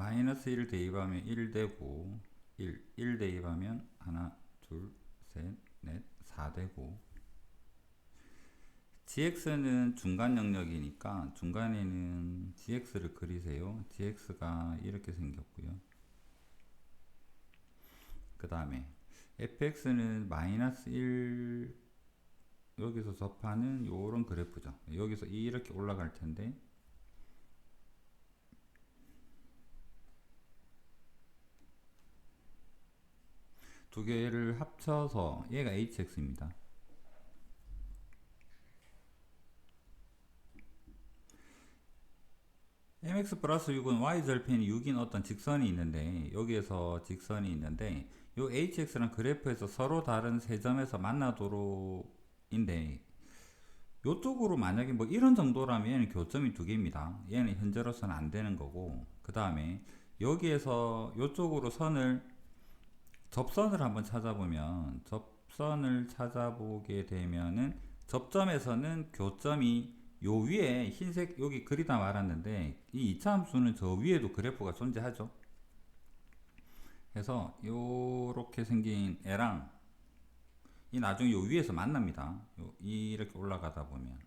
마이너스 1 대입하면 1 되고 1, 1 대입하면 하나, 둘, 셋, 넷, 4 되고 gx는 중간 영역이니까 중간에는 gx를 그리세요. gx가 이렇게 생겼고요. 그 다음에 fx는 마이너스 1 여기서 접하는 요런 그래프죠. 여기서 이렇게 올라갈 텐데 두 개를 합쳐서 얘가 hx입니다. mx 플러스 6은 y절편이 6인 어떤 직선이 있는데 여기에서 직선이 있는데 요 hx랑 그래프에서 서로 다른 세 점에서 만나도록 인데 요쪽으로 만약에 뭐 이런 정도라면 얘는 교점이 두 개입니다. 얘는 현재로서는 안 되는 거고 그 다음에 여기에서 요쪽으로 선을 접선을 한번 찾아보면 접선을 찾아보게 되면은 접점에서는 교점이 요 위에 흰색 여기 그리다 말았는데 이 이차함수는 저 위에도 그래프가 존재하죠. 그래서 요렇게 생긴 애랑 이 나중에 요 위에서 만납니다. 요 이렇게 올라가다 보면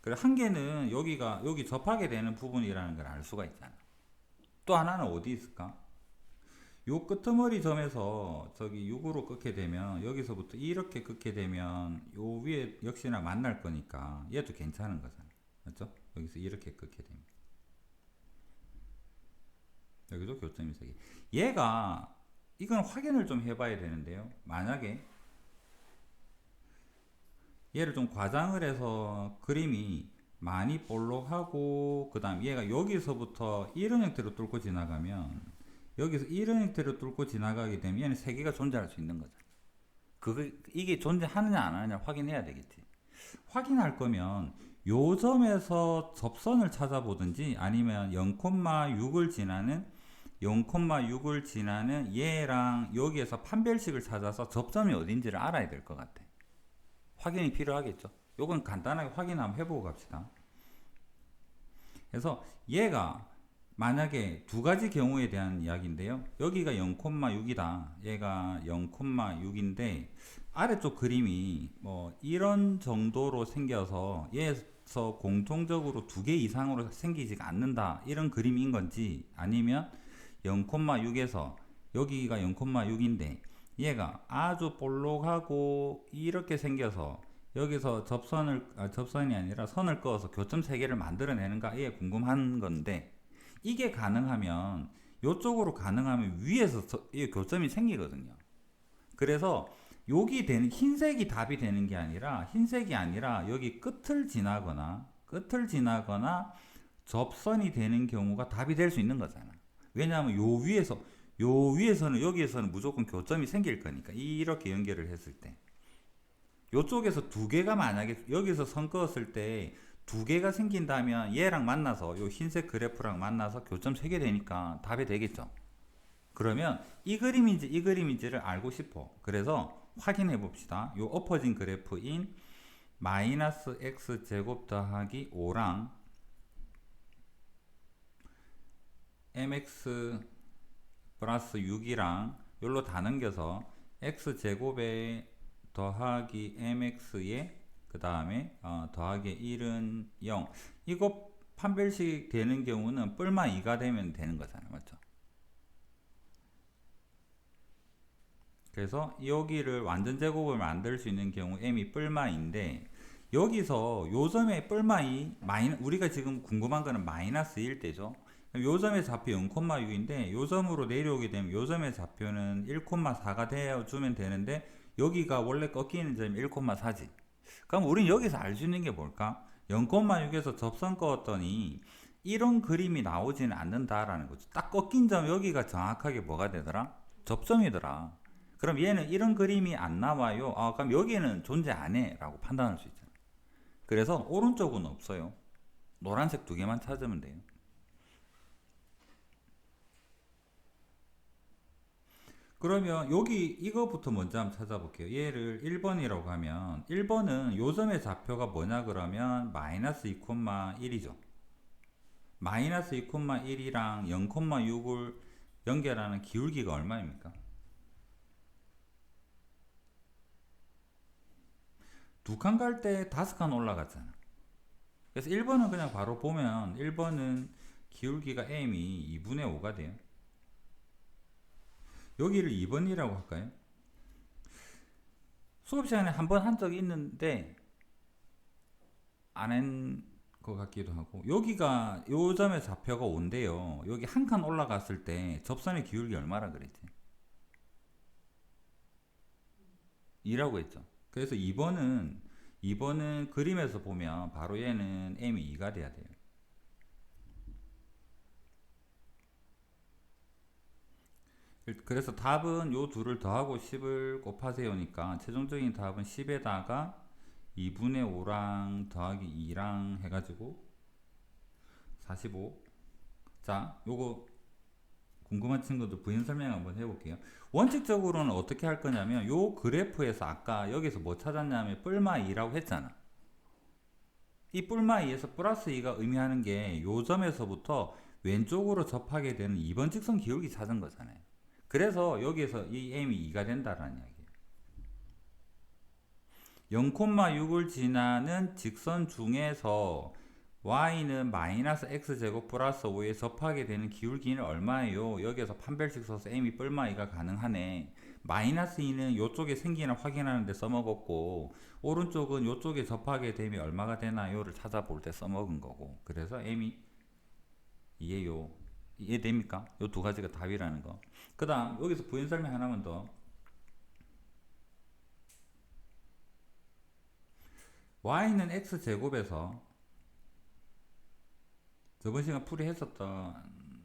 그래 한 개는 여기가 여기 접하게 되는 부분이라는 걸 알 수가 있잖아. 또 하나는 어디 있을까? 요 끄트머리 점에서 저기 6으로 끊게 되면 여기서부터 이렇게 끊게 되면 요 위에 역시나 만날 거니까 얘도 괜찮은 거잖아. 맞죠? 여기서 이렇게 끊게 됩니다 여기도 교점이 세개. 얘가 이건 확인을 좀 해봐야 되는데요. 만약에 얘를 좀 과장을 해서 그림이 많이 볼록하고 그 다음 얘가 여기서부터 이런 형태로 뚫고 지나가면 여기서 이런 형태로 뚫고 지나가게 되면 얘는 세 개가 존재할 수 있는 거죠. 그거 이게 존재하느냐 안 하느냐 확인해야 되겠지. 확인할 거면 요 점에서 접선을 찾아보든지 아니면 0,6을 지나는 0,6을 지나는 얘랑 여기에서 판별식을 찾아서 접점이 어딘지를 알아야 될 것 같아. 확인이 필요하겠죠. 요건 간단하게 확인 한번 해보고 갑시다. 그래서 얘가 만약에 두 가지 경우에 대한 이야기인데요. 여기가 0,6이다. 얘가 0,6인데 아래쪽 그림이 뭐 이런 정도로 생겨서 얘에서 공통적으로 두 개 이상으로 생기지가 않는다. 이런 그림인 건지 아니면 0,6에서 여기가 0,6인데 얘가 아주 볼록하고 이렇게 생겨서 여기서 접선을 아, 접선이 아니라 선을 그어서 교점 세 개를 만들어내는가 이게 궁금한 건데 이게 가능하면 이쪽으로 가능하면 위에서 이 교점이 생기거든요. 그래서 여기 되는 흰색이 답이 되는 게 아니라 흰색이 아니라 여기 끝을 지나거나 끝을 지나거나 접선이 되는 경우가 답이 될 수 있는 거잖아. 왜냐하면 요 위에서 요 위에서는 여기에서는 무조건 교점이 생길 거니까 이렇게 연결을 했을 때 요쪽에서 두 개가 만약에 여기서 선 그었을 때 두 개가 생긴다면 얘랑 만나서 요 흰색 그래프랑 만나서 교점 세 개 되니까 답이 되겠죠. 그러면 이 그림인지 이 그림인지를 알고 싶어. 그래서 확인해 봅시다. 요 엎어진 그래프인 마이너스 x 제곱 더하기 5랑 mx 플러스 6이랑 요로 다 넘겨서 x 제곱에 더하기 mx에 그 다음에 어, 더하기 1은 0 이거 판별식 되는 경우는 뿔마 2가 되면 되는 거잖아요 맞죠? 그래서 여기를 완전 제곱을 만들 수 있는 경우 m이 뿔마인데 여기서 요점의 뿔마 2 마이 우리가 지금 궁금한 거는 마이너스 1대죠? 요점의 좌표 0,6인데 요점으로 내려오게 되면 요점의 좌표는 1,4가 되어주면 되는데 여기가 원래 꺾이는 점이 1,4지 그럼 우린 여기서 알 수 있는 게 뭘까? 0,6에서 접선 꺼었더니 이런 그림이 나오지는 않는다라는 거죠. 딱 꺾인 점 여기가 정확하게 뭐가 되더라? 접점이더라. 그럼 얘는 이런 그림이 안 나와요. 아, 그럼 여기는 존재 안 해. 라고 판단할 수 있잖아. 그래서 오른쪽은 없어요. 노란색 두 개만 찾으면 돼요. 그러면 여기 이거부터 먼저 한번 찾아볼게요. 얘를 1번이라고 하면 1번은 요점의 좌표가 뭐냐 그러면 마이너스 2,1이죠. 마이너스 2,1이랑 0,6을 연결하는 기울기가 얼마입니까? 두 칸 갈 때 다섯 칸 올라갔잖아. 그래서 1번은 그냥 바로 보면 1번은 기울기가 m이 2분의 5가 돼요. 여기를 2번이라고 할까요? 수업 시간에 한 번 한 적이 있는데 안 한 것 같기도 하고 여기가 요 점의 좌표가 5인데요. 여기 한 칸 올라갔을 때 접선의 기울기 얼마라 그랬지? 2라고 했죠. 그래서 2번은 2번은 그림에서 보면 바로 얘는 m이 2가 돼야 돼요. 그래서 답은 요 둘을 더하고 10을 곱하세요니까 최종적인 답은 10에다가 2분의 5랑 더하기 2랑 해가지고 45. 자, 요거 궁금한 친구들 부연 설명 한번 해볼게요. 원칙적으로는 어떻게 할 거냐면 요 그래프에서 아까 여기서 뭐 찾았냐면 뿔마 2라고 했잖아. 이 뿔마 2에서 플러스 2가 의미하는 게 요 점에서부터 왼쪽으로 접하게 되는 2번 직선 기울기 찾은 거잖아요. 그래서 여기에서 이 m이 2가 된다라는 이야기예요. 0,6을 지나는 직선 중에서 y는 마이너스 x제곱 플러스 5에 접하게 되는 기울기는 얼마예요? 여기에서 판별식 써서 m이 뿔마이가 가능하네. 마이너스 2는 이쪽에 생기나 확인하는데 써먹었고 오른쪽은 이쪽에 접하게 되면 얼마가 되나요를 찾아볼 때 써먹은 거고 그래서 m이 이해요. 이해됩니까? 요 두 가지가 답이라는 거. 그 다음 여기서 부연 설명 하나만 더. y는 x제곱에서 저번 시간 풀이했었던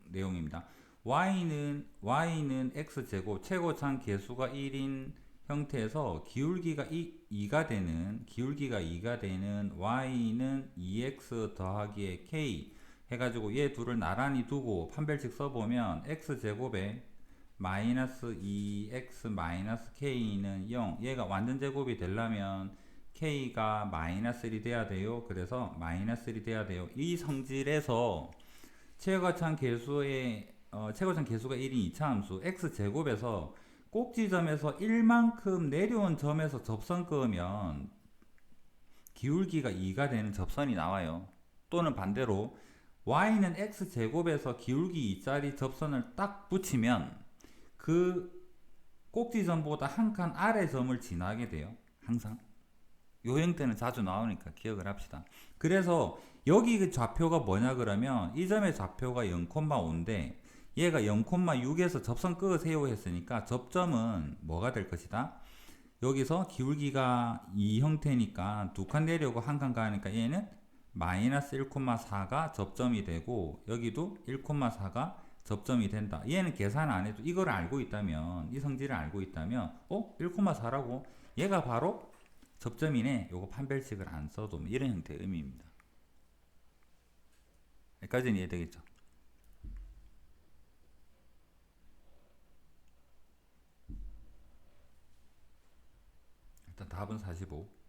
내용입니다. y는 y는 x 제곱 최고참 계수가 1인 형태에서 기울기가 2, 가 되는 기울기가 2가 되는 y는 2x 더하기에 k 해가지고 얘 둘을 나란히 두고 판별식 써보면 x 제곱에 마이너스 2x 마이너스 k는 0 얘가 완전 제곱이 되려면 k가 마이너스 1이 돼야 돼요. 그래서 마이너스 1이 돼야 돼요. 이 성질에서 최고참 계수의 어, 최고참 계수가 1인 2차 함수 x 제곱에서 꼭지점에서 1만큼 내려온 점에서 접선 그으면 기울기가 2가 되는 접선이 나와요. 또는 반대로 y는 x 제곱에서 기울기 2짜리 접선을 딱 붙이면 그 꼭지점보다 한 칸 아래 점을 지나게 돼요. 항상. 요 형태는 자주 나오니까 기억을 합시다. 그래서 여기 그 좌표가 뭐냐 그러면 이 점의 좌표가 0,5인데 얘가 0,6에서 접선 끄세요 했으니까 접점은 뭐가 될 것이다? 여기서 기울기가 이 형태니까 두 칸 내려고 한 칸 가니까 얘는 마이너스 1,4가 접점이 되고 여기도 1,4가 접점이 된다. 얘는 계산 안 해도 이걸 알고 있다면 이 성질을 알고 있다면 어? 1,4라고 얘가 바로 접점이네. 요거 판별식을 안 써도 뭐 이런 형태의 의미입니다. 여기까지는 이해되겠죠? 일단 답은 45.